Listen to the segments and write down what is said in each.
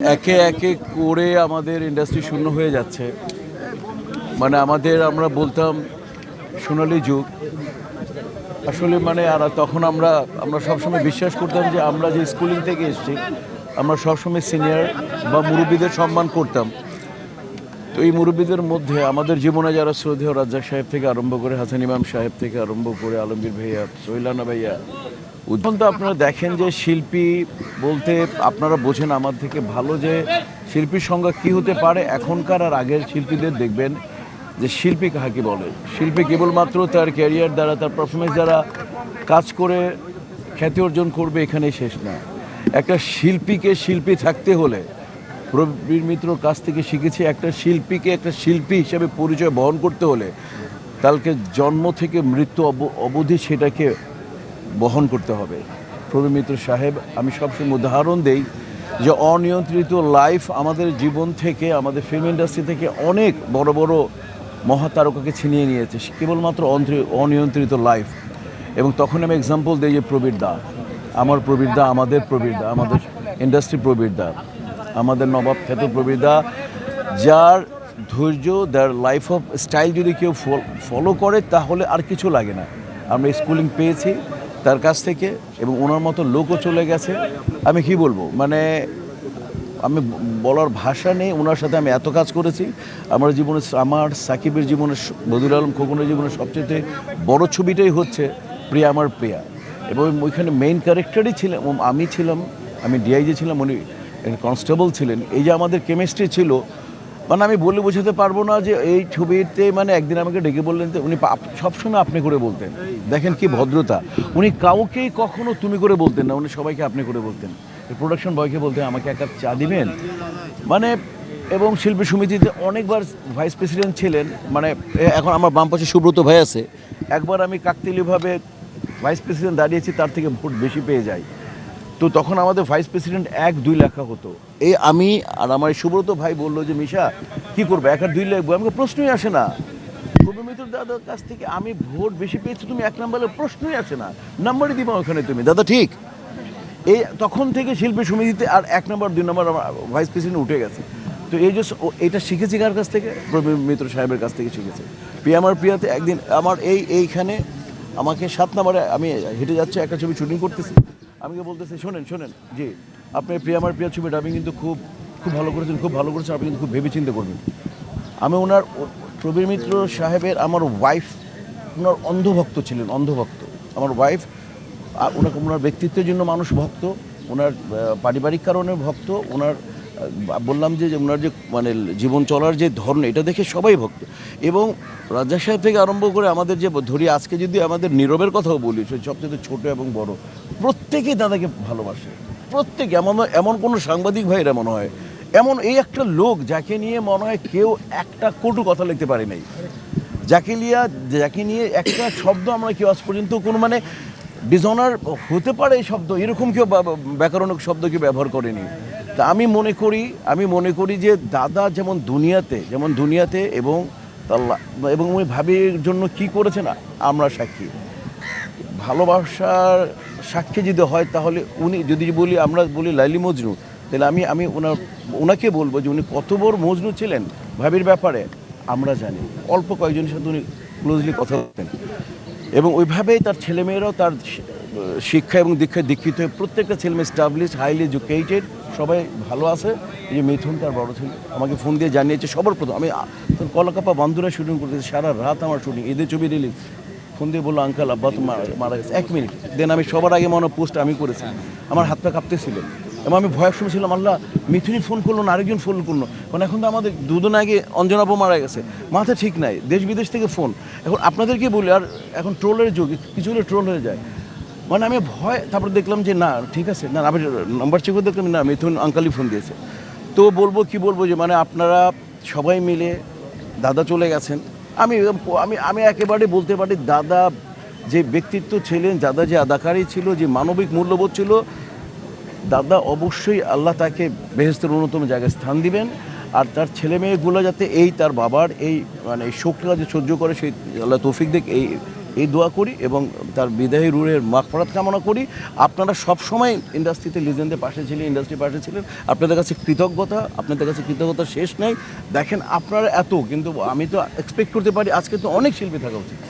একে একে করে আমাদের ইন্ডাস্ট্রি শূন্য হয়ে যাচ্ছে। মানে আমাদের আমরা বলতাম, সোনালি যুগ। আসলে মানে আর তখন আমরা আমরা সবসময় বিশ্বাস করতাম যে আমরা যে স্কুলিং থেকে এসেছি, আমরা সবসময় সিনিয়র বা মুরব্বীদের সম্মান করতাম। তো এই মুরব্বীদের মধ্যে আমাদের জীবনে যারা শ্রদ্ধেয় রাজ্জাক সাহেব থেকে আরম্ভ করে হাসান ইমাম সাহেব থেকে আরম্ভ করে আলমগীর ভাইয়া, সৈলানা ভাইয়া উদ্যম তো আপনারা দেখেন যে শিল্পী বলতে আপনারা বোঝেন আমার থেকে ভালো যে শিল্পীর সংজ্ঞা কী হতে পারে। এখনকার আর আগের শিল্পীদের দেখবেন যে শিল্পী কাহাকে বলে? শিল্পী কেবলমাত্র তার ক্যারিয়ার দ্বারা, তার পারফরমেন্স দ্বারা কাজ করে খ্যাতি অর্জন করবে এখানেই শেষ না। একটা শিল্পীকে শিল্পী থাকতে হলে প্রবীর মিত্রর কাছ থেকে শিখেছি একটা শিল্পীকে একটা শিল্পী হিসেবে পরিচয় বহন করতে হলে কালকে জন্ম থেকে মৃত্যু অব- অবধি সেটাকে বহন করতে হবে। প্রবীর মিত্র সাহেব, আমি সবসময় উদাহরণ দেই যে অনিয়ন্ত্রিত লাইফ আমাদের জীবন থেকে, আমাদের ফিল্ম ইন্ডাস্ট্রি থেকে অনেক বড় বড় মহাতারকাকে ছিনিয়ে নিয়েছে। কেবলমাত্র অনিয়ন্ত্রিত লাইফ এবং তখন আমি এক্সাম্পল দিই যে প্রবীর দা। আমার প্রবীর দা, আমাদের প্রবীর দা, আমাদের ইন্ডাস্ট্রি প্রবীর দা। আমাদের নবাব খ্যাত প্রবীর দা যার ধৈর্য যার লাইফ অফ স্টাইল যদি কেউ ফলো করে, তাহলে আর কিছু লাগে না। আমরা স্কুলিং পেয়েছি তার কাছ থেকে এবং ওনার মতো লোকও চলে গেছে। আমি কি বলব? মানে আমি বলার ভাষা নেই, ওনার সাথে আমি এত কাজ করেছি। আমার জীবনে আমার সাকিবের জীবনে বদিউল আলম খোকনের জীবনে সবচেয়ে বড় ছবিটাই হচ্ছে প্রিয়া আমার প্রিয়া। এবং ওইখানে মেইন ক্যারেক্টারই ছিলাম, আমি ছিলাম, আমি ডিআইজি ছিলাম, উনি কনস্টেবল ছিলেন। এই যে আমাদের কেমিস্ট্রি ছিল মানে আমি বলে বোঝাতে পারব না যে এই ছবিতে মানে একদিন আমাকে ডেকে বললেন উনি সবসময় আপনি করে বলতেন। দেখেন কি ভদ্রতা। উনি কাউকেই কখনো তুমি করে বলতেন না, উনি সবাইকে আপনি করে বলতেন। প্রোডাকশন বয়কে বলতেন আমাকে এক চা দিবেন? মানে এবং শিল্পী সমিতিতে অনেকবার ভাইস প্রেসিডেন্ট ছিলেন। মানে এখন আমার বাম পাশে সুব্রত ভাই আছে। একবার আমি কাকতিলীয়ভাবে ভাইস প্রেসিডেন্ট দাঁড়িয়েছি, তার থেকে ভোট বেশি পেয়ে যাই। তো তখন আমাদের ভাইস প্রেসিডেন্ট এক দুই লেখা হতো। এই আমি আর আমার সুব্রত ভাই বলল যে, মিশা, কি করব? এক আর দুই লিখব? আমাকে প্রশ্নই আসে না। প্রবীর মিত্র দাদার কাছ থেকে আমি ভোট বেশি পেয়েছি, তুমি এক নম্বরে, প্রশ্নই আসে না। নাম্বারই দিবা ওখানে তুমি, দাদা, ঠিক? এই তখন থেকে শিল্পী সমিতিতে আর এক নম্বর, দুই নম্বর আমার ভাইস প্রেসিডেন্ট উঠে গেছে। তো এই যে এটা শিখেছি কার কাছ থেকে? প্রবীর মিত্র সাহেবের কাছ থেকে শিখেছে। প্রিয়া আমার প্রিয়াতে একদিন, আমার এই, এইখানে আমাকে সাত নম্বরে আমি হেঁটে যাচ্ছি, একটা ছবি শুটিং করতেছি। আমাকে বলতেছি, শোনেন শোনেন, জি, আপনি প্রিয়া, আমার প্রিয়া ছবিটা আপনি কিন্তু খুব খুব ভালো করেছেন, খুব ভালো করেছেন, আপনি কিন্তু খুব ভেবে চিন্তা করবেন। আমি ওনার প্রবীর মিত্র সাহেবের আমার ওয়াইফ ওনার অন্ধভক্ত ছিলেন, অন্ধভক্ত। আমার ওয়াইফ আর ওনার ওনার ব্যক্তিত্বের জন্য মানুষ ভক্ত, ওনার পারিবারিক কারণে ভক্ত, ওনার বললাম যে ওনার যে মানে জীবন চলার যে ধরন, এটা দেখে সবাই ভক্ত। এবং রাজা সাহেব থেকে আরম্ভ করে আমাদের যে, ধরি আজকে যদি আমাদের নীরবের কথাও বলি সবচেয়ে ছোট এবং বড়। প্রত্যেকেই দাদাকে ভালোবাসে। প্রত্যেকে, এমন এমন কোনো সাংবাদিক ভাইয়েরা মনে হয়। এমন এই একটা লোক যাকে নিয়ে মনে হয় কেউ একটা কটু কথা লিখতে পারে নাই। যাকে লিয়া, যাকে নিয়ে একটা শব্দ আমরা কেউ আজ পর্যন্ত কোনো মানে ডিজনার হতে পারে এই শব্দ, এরকম কেউ ব্যাকরণিক শব্দ কেউ ব্যবহার করেনি। তা আমি মনে করি, আমি মনে করি যে দাদা যেমন দুনিয়াতে যেমন দুনিয়াতে এবং এবং উনি ভাবির জন্য কি করেছে না আমরা সাক্ষী। ভালোবাসার সাক্ষী যদি হয় তাহলে উনি, যদি বলি, আমরা বলি লাইলি মজনু, তাহলে আমি আমি ওনার, ওনাকে বলব যে উনি কত বড় মজনু ছিলেন, ভাবির ব্যাপারে আমরা জানি। অল্প কয়েকজনের সাথে উনি ক্লোজলি কথা বলতেন এবং ওইভাবেই তার ছেলেমেয়েরাও তার শিক্ষা এবং দীক্ষায় দীক্ষিত হয়ে প্রত্যেকটা ছেলেমেয়ে স্টাবলিশ হাইলি এডুকেটেড সবাই ভালো আছে। এই যে মিথুন তার বড় ছেলে, আমাকে ফোন দিয়ে জানিয়েছে, সবার প্রথম, আমি কলাকাপা বান্ধুরা শুটিং করতেছি, সারা রাত আমার শুটিং ঈদের ছবি রিলিজ ফোন দিয়ে বলল, আঙ্কাল, আব্বা তো মারা গেছে। এক মিনিট। দেন আমি সবার আগে মনে পোস্ট আমি করেছি। আমার হাত পা কাঁপতেছিল। এবং আমি ভয় শুনেছিলাম আল্লাহ, মিথুনই ফোন করল না, আরেকজন ফোন করল। কারণ এখন তো আমাদের দুদিন আগে অঞ্জনাবু মারা গেছে। মাথা ঠিক নাই, দেশ বিদেশ থেকে ফোন এখন আপনাদেরকে বলি, আর এখন ট্রোলের যুগ, কিছু হলে ট্রোল হয়ে যায়। মানে আমি ভয় তারপর দেখলাম যে, না, ঠিক আছে, না, আমি নাম্বার চেক করে দেখলাম না, মিথুন আঙ্কালই ফোন দিয়েছে। তো বলব, কি বলব যে মানে আপনারা সবাই মিলে, দাদা চলে গেছেন। আমি আমি আমি একেবারে বলতে পারি দাদা যে ব্যক্তিত্ব ছিলেন, দাদা যে আদাকারী ছিল, যে মানবিক মূল্যবোধ ছিল, দাদা অবশ্যই আল্লাহ তাকে বেহেস্তের অন্যতম জায়গায় স্থান দিবেন। আর তার ছেলে মেয়েগুলো যাতে এই তার বাবার এই মানে শোকটা যে সহ্য করে, সেই আল্লাহ তৌফিক দেখ, এই এই দোয়া করি এবং তার বিদায়ী রুহের মাগফরাত কামনা করি। আপনারা সব সময় ইন্ডাস্ট্রিতে লিজেন্ডের পাশে ছিলেন ইন্ডাস্ট্রির পাশে ছিলেন। আপনাদের কাছে কৃতজ্ঞতা, আপনাদের কাছে কৃতজ্ঞতা শেষ নেই। দেখেন আপনারা এত, কিন্তু আমি তো এক্সপেক্ট করতে পারি আজকে তো অনেক শিল্পী থাকা উচিত।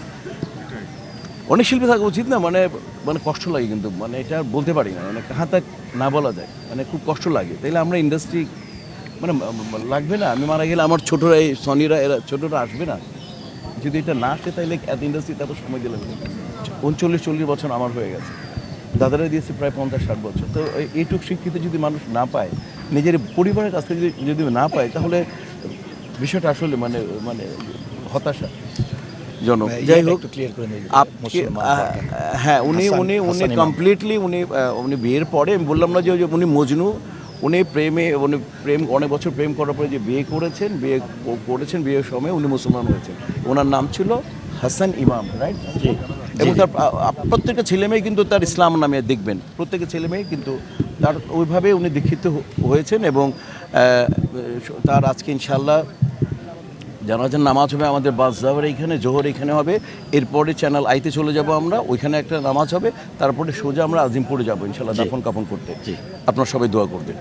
অনেক শিল্পী থাকা উচিত না মানে মানে কষ্ট লাগে কিন্তু মানে এটা আর বলতে পারি না মানে কাহা তাক না বলা যায় মানে খুব কষ্ট লাগে। তাইলে আমরা ইন্ডাস্ট্রি মানে লাগবে না, আমি মারা গেলে আমার ছোটরা এই সনিরা, এরা ছোটরা আসবে না। যদি এটা না আসে তাহলে এত ইন্ডাস্ট্রিতে এত সময় দিলে উনচল্লিশ চল্লিশ বছর আমার হয়ে গেছে। দাদারা দিয়েছে প্রায় পঞ্চাশ ষাট বছর। তো এই- এইটুক শিক্ষিত যদি মানুষ না পায় নিজের পরিবারের কাছ থেকে যদি যদি না পায় তাহলে বিষয়টা আসলে মানে মানে হতাশা। জনক যাই হোক একটু ক্লিয়ার করে নিন আপনি মুসলমান আহ, হ্যাঁ উনি উনি উনি কমপ্লিটলি উনি উনি বিয়ের পরে আমি বললাম না যে ওই যে উনি মজনু উনি প্রেমে উনি প্রেম অনেক বছর প্রেম করার পরে যে বিয়ে করেছেন বিয়ে করেছেন বিয়ের সময় উনি মুসলমান হয়েছেন। ওনার নাম ছিল হাসান ইমাম রাইট এবং তার প্রত্যেকটা ছেলে মেয়ে কিন্তু তার ইসলাম নামে দেখবেন। প্রত্যেকটা ছেলে মেয়ে কিন্তু তার ওইভাবে উনি দীক্ষিত হয়েছেন এবং তার আজকে ইনশাল্লাহ জানাজার নামাজ হবে আমাদের বাস যাওয়ার এইখানে জোহর এখানে হবে। এরপরে চ্যানেল আইতে চলে যাব আমরা ওইখানে একটা নামাজ হবে। তারপরে সোজা আমরা আজিমপুরে যাব ইনশাল্লাহ দাফন কাপন করতে। আপনার সবাই দোয়া করবে